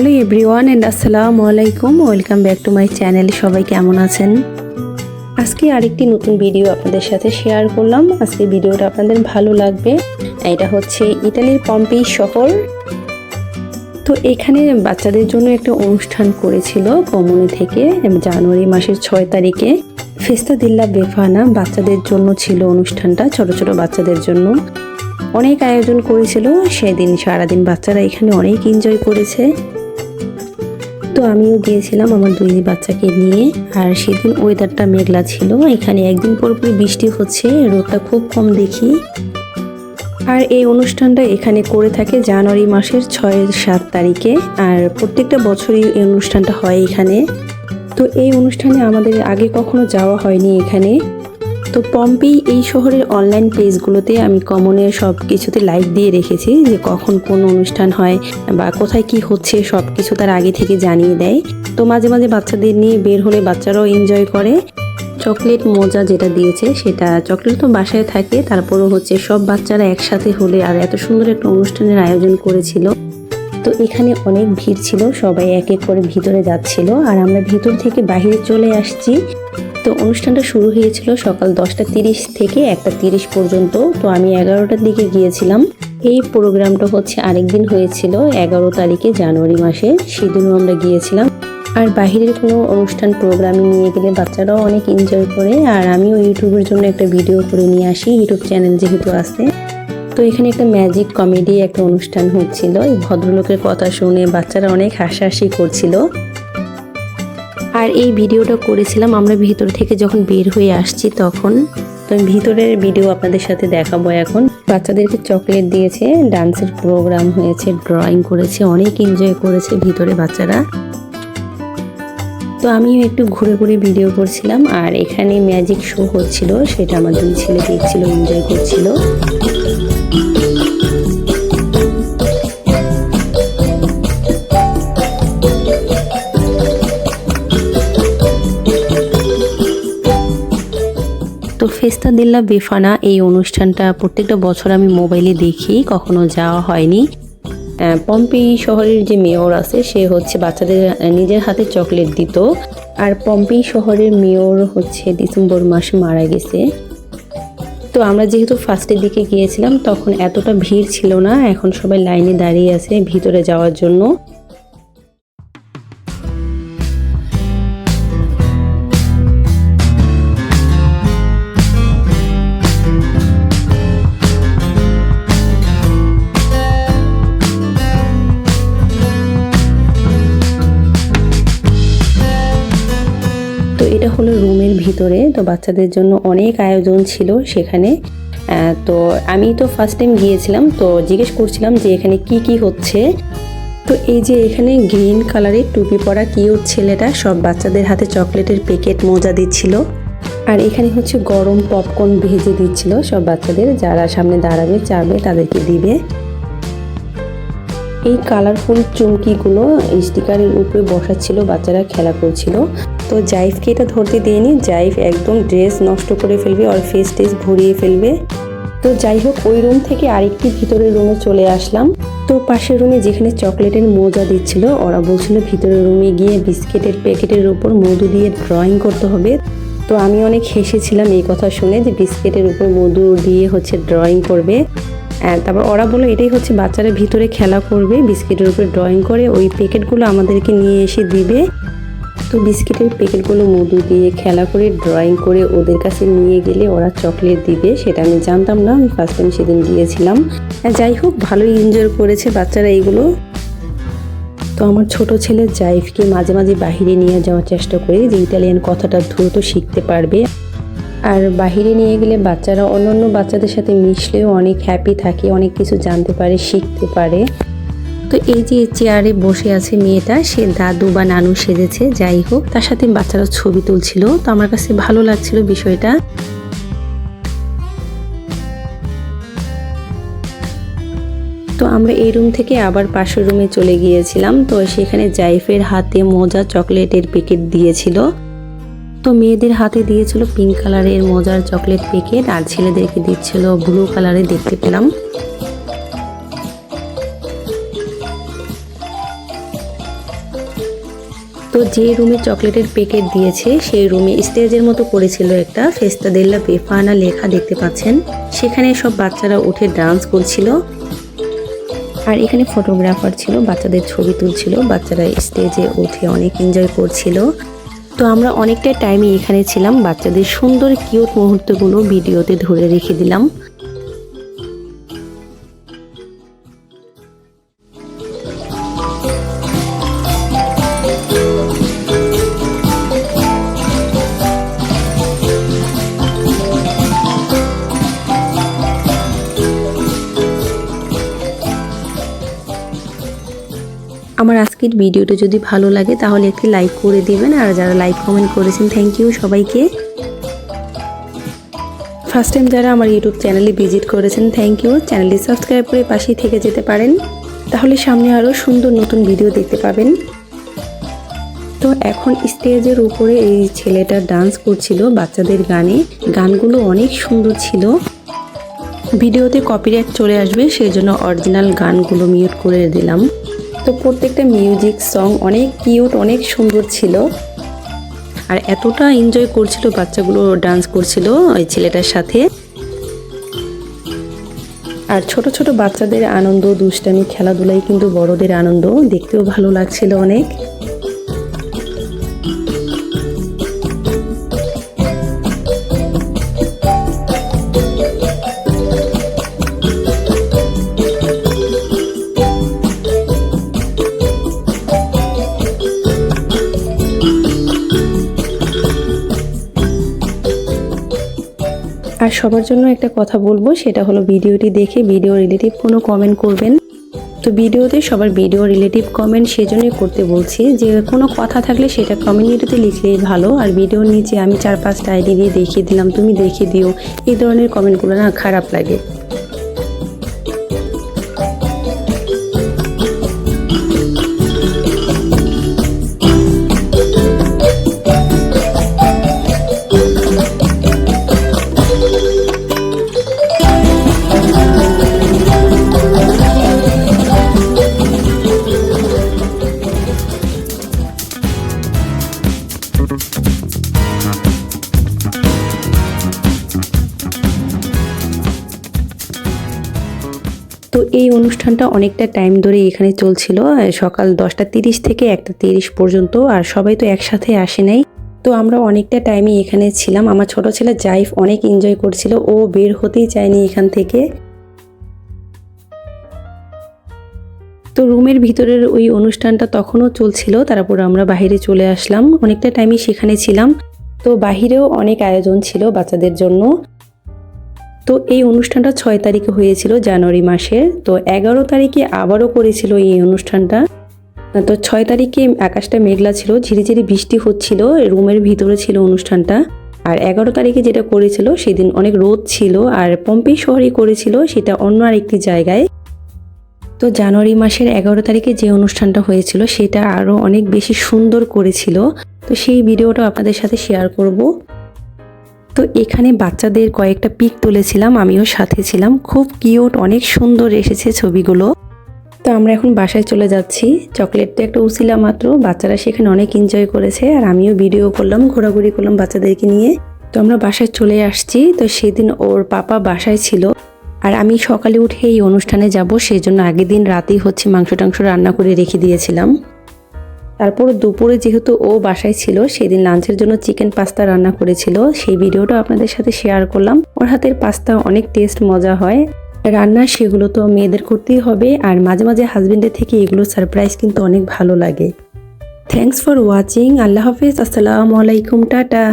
Hello everyone and আসসালামু আলাইকুম। Welcome back to my channel. সবাই কেমন আছেন? আজকে আরেকটি নতুন ভিডিও আপনাদের সাথে শেয়ার করলাম। আজকে ভিডিওটা আপনাদের ভালো লাগবে। এটা হচ্ছে ইতালির পম্পেই শহর। তো এখানে বাচ্চাদের জন্য একটা অনুষ্ঠান করেছিল কমনে থেকে জানুয়ারি মাসের ছয় তারিখে। ফেস্তা দিল্লা বেফানা বাচ্চাদের জন্য ছিল অনুষ্ঠানটা, ছোট ছোট বাচ্চাদের জন্য। অনেক আয়োজন করেছিল। সেদিন সারাদিন বাচ্চারা এখানে অনেক এনজয় করেছে। তো আমিও গিয়েছিলাম আমার দুই বাচ্চাকে নিয়ে। আর সেদিন ওয়েদারটা মেঘলা ছিল। এখানে একদিন পর পর বৃষ্টি হচ্ছে, রোদটা খুব কম দেখি। আর এই অনুষ্ঠানটা এখানে করে থাকে জানুয়ারি মাসের ছয় সাত তারিখে। আর প্রত্যেকটা বছরই এই অনুষ্ঠানটা হয় এখানে। তো এই অনুষ্ঠানে আমাদের আগে কখনো যাওয়া হয়নি এখানে। তো পম্পেই এই শহরের অনলাইন পেজগুলোতে আমি কমনের সব কিছুতে লাইক দিয়ে রেখেছি যে কখন কোন অনুষ্ঠান হয় বা কোথায় কি হচ্ছে সব কিছু তার আগে থেকে জানিয়ে দেয়। তো মাঝে মাঝে বাচ্চাদের নিয়ে বের হলে বাচ্চারাও এনজয় করে। চকলেট মজা যেটা দিয়েছে সেটা চকলেট তো বাসায় থাকে, তারপরও হচ্ছে সব বাচ্চারা একসাথে হলে আর এত সুন্দর একটা অনুষ্ঠানের আয়োজন করেছিল। তো এখানে অনেক ভিড় ছিল, সবাই এক এক করে ভিতরে যাচ্ছিল আর আমরা ভিতর থেকে বাইরে চলে আসছি। তো অনুষ্ঠানটা শুরু হয়েছিল সকাল দশটা তিরিশ থেকে একটা তিরিশ পর্যন্ত, তো আমি এগারোটার দিকে গিয়েছিলাম। এই প্রোগ্রামটা হচ্ছে আরেকদিন হয়েছিল, এগারো তারিখে জানুয়ারি মাসে, সেদিনও আমরা গিয়েছিলাম। আর বাহিরের কোনো অনুষ্ঠান প্রোগ্রামে নিয়ে গেলে বাচ্চারাও অনেক এনজয় করে, আর আমিও ইউটিউবের জন্য একটা ভিডিও করে নিয়ে আসি, ইউটিউব চ্যানেল যেহেতু আছে। তো এখানে একটা ম্যাজিক কমেডি একটা অনুষ্ঠান হচ্ছিল। এই ভদ্রলোকের কথা শুনে বাচ্চারা অনেক হাসাহাসি করছিল। আর এই ভিডিওটা করেছিলাম আমরা ভিতর থেকে যখন বের হয়ে আসছি তখন। তো আমি ভিতরের ভিডিও আপনাদের সাথে দেখাবো এখন। বাচ্চাদেরকে চকলেট দিয়েছে ডান্সের প্রোগ্রাম হয়েছে ড্রয়িং করেছে, অনেক এনজয় করেছে ভিতরে বাচ্চারা। তো আমিও একটু ঘুরে ঘুরে ভিডিও করছিলাম আর এখানে ম্যাজিক শো হচ্ছিল, সেটা আমার দুই ছেলে দেখছিল এনজয় করছিল। তো ফেস্তা দিল্লা বেফানা এই অনুষ্ঠানটা প্রত্যেকটা বছর আমি মোবাইলে দেখি কখনো যাওয়া হয়নি। আহ, পম্পেই শহরের যে মেয়র আছে সে হচ্ছে বাচ্চাদের নিজের হাতে চকলেট দিত। আর পম্পেই শহরের মেয়র হচ্ছে ডিসেম্বর মাসে মারা গেছে। তো আমরা যেহেতু ফার্স্টের দিকে গিয়েছিলাম তখন এতটা ভিড় ছিল না এখন সবাই লাইনে দাঁড়িয়ে আছে ভিতরে যাওয়ার জন্য। হলো রুমের ভিতরে, তো বাচ্চাদের জন্য অনেক আয়োজন ছিল সেখানে। তো আমি তো ফার্স্ট টাইম গিয়েছিলাম, তো জিজ্ঞেস করছিলাম যে এখানে কি কি হচ্ছে। তো এই যে এখানে গ্রিন কালারের টুপি পরা কিউট ছেলেটা, সব বাচ্চাদের হাতে চকলেটের প্যাকেট মজা দিচ্ছিল। আর এখানে হচ্ছে গরম পপকর্ন ভেজে দিচ্ছিল সব বাচ্চাদের, যারা সামনে দাঁড়াবে, চাবে, তাদেরকে দিবে। এই কালারফুল চুমকিগুলো স্টিকারের উপরে বসা ছিল বাচ্চারা খেলা করছিল। তো জাইফকে এটা ধরতে দিইনি, জাইফ একদম ড্রেস নষ্ট করে ফেলবে আর ফেস টেস ভরিয়ে ফেলবে। তো যাই হোক ওই রুম থেকে আরেকটি ভিতরের রুমে চলে আসলাম। তো পাশের রুমে যেখানে চকলেটের মোজা দিচ্ছিল, ওরা বলছিল ভিতরের রুমে গিয়ে বিস্কিটের প্যাকেটের উপর মধু দিয়ে ড্রয়িং করতে হবে। তো আমি অনেক হেসেছিলাম এই কথা শুনে যে বিস্কিটের উপর মধু দিয়ে হচ্ছে ড্রয়িং করবে। তারপর ওরা বলল, এটাই হচ্ছে বাচ্চারা ভিতরে খেলা করবে, বিস্কিটের উপরে ড্রয়িং করে, ওই প্যাকেটগুলো আমাদেরকে নিয়ে এসে দিবে। তো বিস্কিটের প্যাকেটগুলো মধু দিয়ে খেলা করে ড্রয়িং করে ওদের কাছে নিয়ে গেলে ওরা চকলেট দিবে, সেটা আমি জানতাম না, আমি ফার্স্ট টাইম সেদিন গিয়েছিলাম। যাই হোক, ভালোই এনজয় করেছে বাচ্চারা এইগুলো। তো আমার ছোট ছেলে জাইফকে মাঝে মাঝে বাহিরে নিয়ে যাওয়ার চেষ্টা করি, যে ইটালিয়ান কথাটা দ্রুত শিখতে পারবে। আর বাহিরে নিয়ে গেলে বাচ্চারা অন্যান্য বাচ্চাদের সাথে মিশলেও অনেক হ্যাপি থাকে, অনেক কিছু জানতে পারে, শিখতে পারে। তো এই যে চেয়ারে বসে আছে মেয়েটা, সে দাদু বা নানু সেজেছে, যাই হোক, তার সাথে বাচ্চারা ছবি তুলছিল। তো আমার কাছে ভালো লাগছিল বিষয়টা। তো আমরা এই রুম থেকে আবার পাশের রুমে চলে গিয়েছিলাম। তো সেখানে জাইফের হাতে মোজা, চকলেটের প্যাকেট দিয়েছিল। তো মেয়েদের হাতে দিয়েছিল পিঙ্ক কালারের মজার চকলেট প্যাকেট আর ছেলেদেরকে দিচ্ছিল ব্লু কালারে দেখতে পেলাম। তো যে রুমে চকলেটের প্যাকেট দিয়েছে, সেই রুমে স্টেজের মতো করেছিল একটা ফেস্তা দেল্লা বেফানা লেখা দেখতে পাচ্ছেন। সেখানে সব বাচ্চারা উঠে ডান্স করছিল। আর এখানে ফটোগ্রাফার ছিল, বাচ্চাদের ছবি তুলছিল, বাচ্চারা স্টেজে উঠে অনেক এনজয় করছিল। তো আমরা অনেকটা টাইমই এখানে ছিলাম। বাচ্চাদের সুন্দর কিউট মুহূর্তগুলো ভিডিওতে ধরে রেখে দিলাম। আমার আজকের ভিডিওটা যদি ভালো লাগে তাহলে একটি লাইক করে দিবেন। আর যারা লাইক কমেন্ট করেছেন থ্যাংক ইউ সবাইকে। ফার্স্ট টাইম যারা আমার ইউটিউব চ্যানেলে ভিজিট করেছেন থ্যাংক ইউ চ্যানেলটি সাবস্ক্রাইব করে পাশেই থেকে যেতে পারেন। তাহলে সামনে আরও সুন্দর নতুন ভিডিও দেখতে পাবেন। তো এখন স্টেজের উপরে এই ছেলেটা ডান্স করছিল বাচ্চাদের গানে। গানগুলো অনেক সুন্দর ছিল। ভিডিওতে কপিরাইট চলে আসবে সেই জন্য অরিজিনাল গানগুলো মিউট করে দিলাম। তো প্রত্যেকটা মিউজিক সং অনেক কিউট অনেক সুন্দর ছিল। আর এতটা এনজয় করছিল, বাচ্চাগুলো ডান্স করছিল ওই ছেলেটার সাথে। আর ছোট ছোট বাচ্চাদের আনন্দ, দুষ্টামি, খেলাধুলাই কিন্তু বড়দের আনন্দ, দেখতেও ভালো লাগছিল অনেক। আর সবার জন্য একটা কথা বলব, সেটা হলো ভিডিওটি দেখে ভিডিও রিলেটিভ কোনো কমেন্ট করবেন। তো ভিডিওতে সবার ভিডিও রিলেটিভ কমেন্ট সেজন্যই করতে বলছি যে, কোনো কথা থাকলে সেটা কমিউনিটিতে লিখলেই ভালো। আর ভিডিওর নিচে আমি চার পাঁচটা আইডি দিয়ে দেখিয়ে দিলাম, তুমি দেখিয়ে দিও। এই ধরনের কমেন্টগুলো না খারাপ লাগে। তো এই অনুষ্ঠানটা অনেকটা টাইম ধরে এখানে চলছিল সকাল দশটা তিরিশ থেকে একটা তিরিশ পর্যন্ত, আর সবাই তো একসাথে আসে নাই। তো আমরা অনেকটা টাইমে এখানে ছিলাম। আমার ছোট ছেলে জাইফ অনেক এনজয় করছিল, ও বের হতেই চায়নি এখান থেকে। তো রুমের ভিতরের ওই অনুষ্ঠানটা তখনও চলছিল, তারপর আমরা বাইরে চলে আসলাম। অনেকটা টাইমই সেখানে ছিলাম। তো বাহিরেও অনেক আয়োজন ছিল বাচ্চাদের জন্য। তো এই অনুষ্ঠানটা ছয় তারিখে হয়েছিল জানুয়ারি মাসের। তো এগারো তারিখে আবারও করেছিল এই অনুষ্ঠানটা। তো ছয় তারিখে আকাশটা মেঘলা ছিল, ঝিরিঝিরি বৃষ্টি হচ্ছিল, রুমের ভিতরে ছিল অনুষ্ঠানটা। আর এগারো তারিখে যেটা করেছিল, সেদিন অনেক রোদ ছিল আর পম্পি শহরে করেছিল, সেটা অন্য আরেকটি জায়গায়। তো জানুয়ারি মাসের এগারো তারিখে যে অনুষ্ঠানটা হয়েছিল, সেটা আরও অনেক বেশি সুন্দর করেছিল। তো সেই ভিডিওটা আপনাদের সাথে শেয়ার করব। তো এখানে বাচ্চাদের কয়েকটা পিক তুলেছিলাম, আমিও সাথে ছিলাম। খুব কিউট, অনেক সুন্দর এসেছে ছবিগুলো। তো আমরা এখন বাসায় চলে যাচ্ছি। চকলেটটা একটা উসিলা মাত্র, বাচ্চারা সেখানে অনেক এনজয় করেছে, আর আমিও ভিডিও করলাম, ঘোরাঘুরি করলাম বাচ্চাদেরকে নিয়ে। তো আমরা বাসায় চলে আসছি, তো সেদিন ওর পাপা বাসায় ছিল। আর আমি সকালে উঠে এই অনুষ্ঠানে যাব সেই জন্য আগের দিন রাতেই হচ্ছে মাংস টাংস রান্না করে রেখে দিয়েছিলাম। তারপর দুপুরে যেহেতু ও বাসায় ছিল, সেদিন লাঞ্চের জন্য চিকেন পাস্তা রান্না করেছিল। সেই ভিডিওটা আপনাদের সাথে শেয়ার করলাম। ওর হাতের পাস্তা অনেক টেস্ট, মজা হয়। রান্না সেগুলো তো মেয়েদের করতেই হবে, আর মাঝে মাঝে হাজবেন্ডের থেকে এগুলো সারপ্রাইজ কিন্তু অনেক ভালো লাগে। থ্যাংকস ফর ওয়াচিং আল্লাহ হাফিজ। আসসালামু আলাইকুম। টাটা।